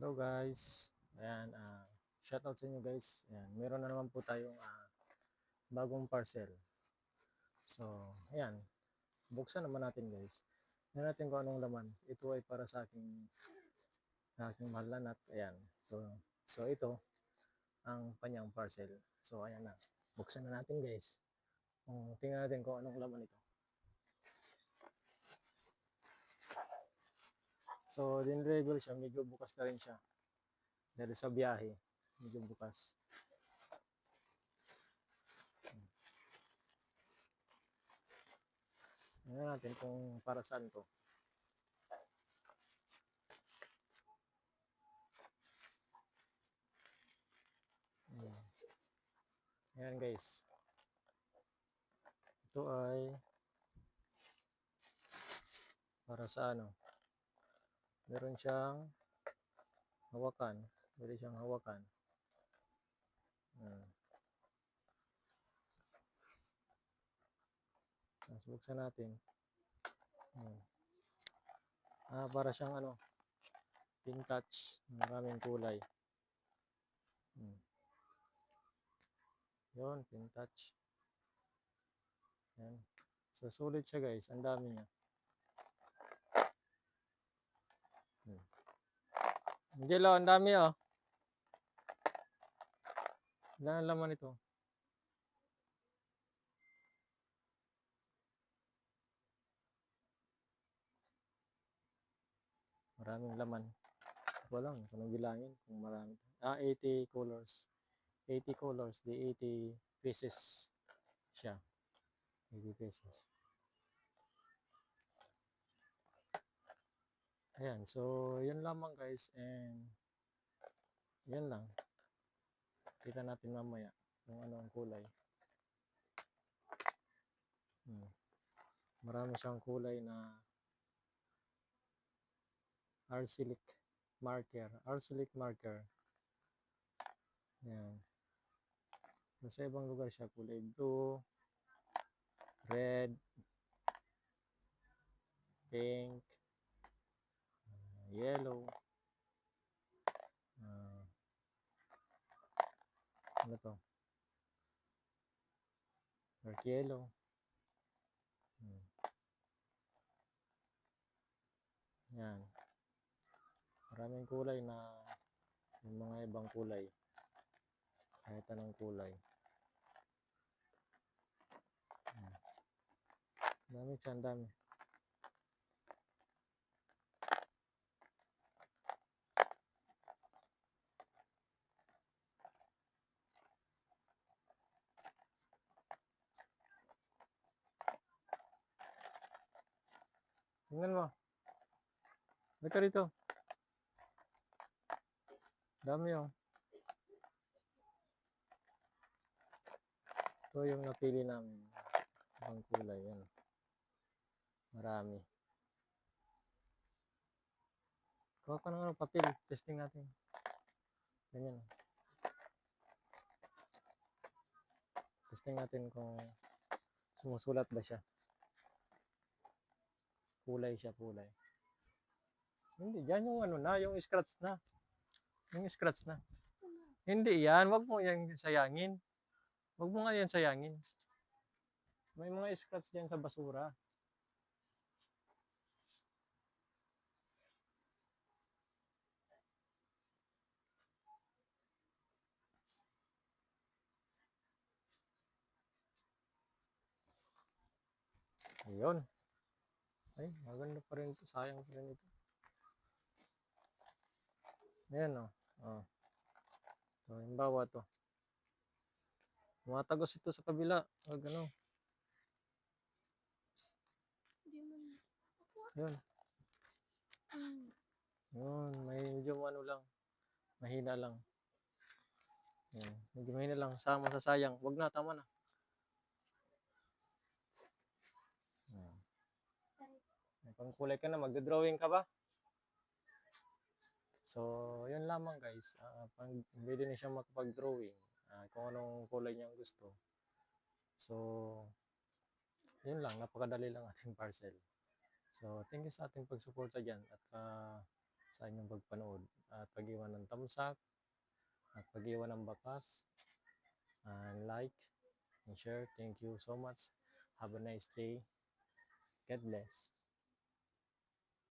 Hello guys. Ayan, ah shout out sa inyo guys. Ayan, meron na naman po tayong ah, bagong parcel. So, ayan. Buksan naman natin guys. Tingnan natin kung anong laman. Ito ay para sa aking aking mahal na. Ayan. So, so ito ang kanyang parcel. So, ayan na. Buksan na natin guys. Um, tingnan natin kung anong laman ito. So, din-label siya. Medyo bukas na rin siya. Dahil sa biyahe. Medyo bukas. Tingnan natin kung para saan to. Ayan. Ayan guys. Ito ay para sa ano. Meron siyang hawakan. Pwede siyang hawakan. Hmm. Tapos buksan natin. Hmm. Ah, para siyang ano, pink touch. Maraming kulay. Hmm. Yun, pink touch. Yan. So, sulit siya guys. Ang dami niya. Angelo, ang dami oh. Ilan laman ito? Maraming laman. Walang kung bilangin kung marami. Ah, 80 colors. 80 colors, di 80 pieces siya. 80 pieces. Ayan, so yun lamang guys and yan lang. Kita natin mamaya kung ano ang kulay. Hmm. Marami siyang kulay na arsenic marker. Arsenic marker. Yan. Sa ibang lugar siya kulay blue, red, pink, yellow, uh, ano to? Dark yellow. Hmm. Yan. Maraming kulay na yung mga ibang kulay. Kahit anong kulay. Hmm. Dami siya, dami. Tingnan mo. Ka rito? Dami oh. Ito yung napili namin. Ibang kulay yan. Marami. Kuha ka ng ano, papel. Testing natin. Ganyan. oh. Testing natin kung sumusulat ba siya. Kulay siya, kulay. Hindi, dyan yung ano na, yung scratch na. Yung scratch na. Hindi yan, wag mo yan sayangin. Wag mo nga yan sayangin. May mga scratch dyan sa basura. Ayun. Ay, maganda pa rin ito. Sayang pa rin ito. Ayan o. Oh. So, halimbawa to. Tumatagos ito sa kabila. Wag ano. Yun. Yun. May medyo ano lang. Mahina lang. Yun. Medyo mahina lang. Sama sa sayang. Wag na. Tama na. Yan. May pangkulay ka na. Magdodrawing ka ba? So, yun lamang guys. Uh, pang, pwede na siya makapag-drawing. ah, kung anong kulay niya gusto. So, yun lang. Napakadali lang ating parcel. So, thank you sa ating pagsuporta dyan. At ah, sa inyong pagpanood at pag-iwan ng thumbs at pag-iwan ng bakas and like and share. Thank you so much. Have a nice day. God bless.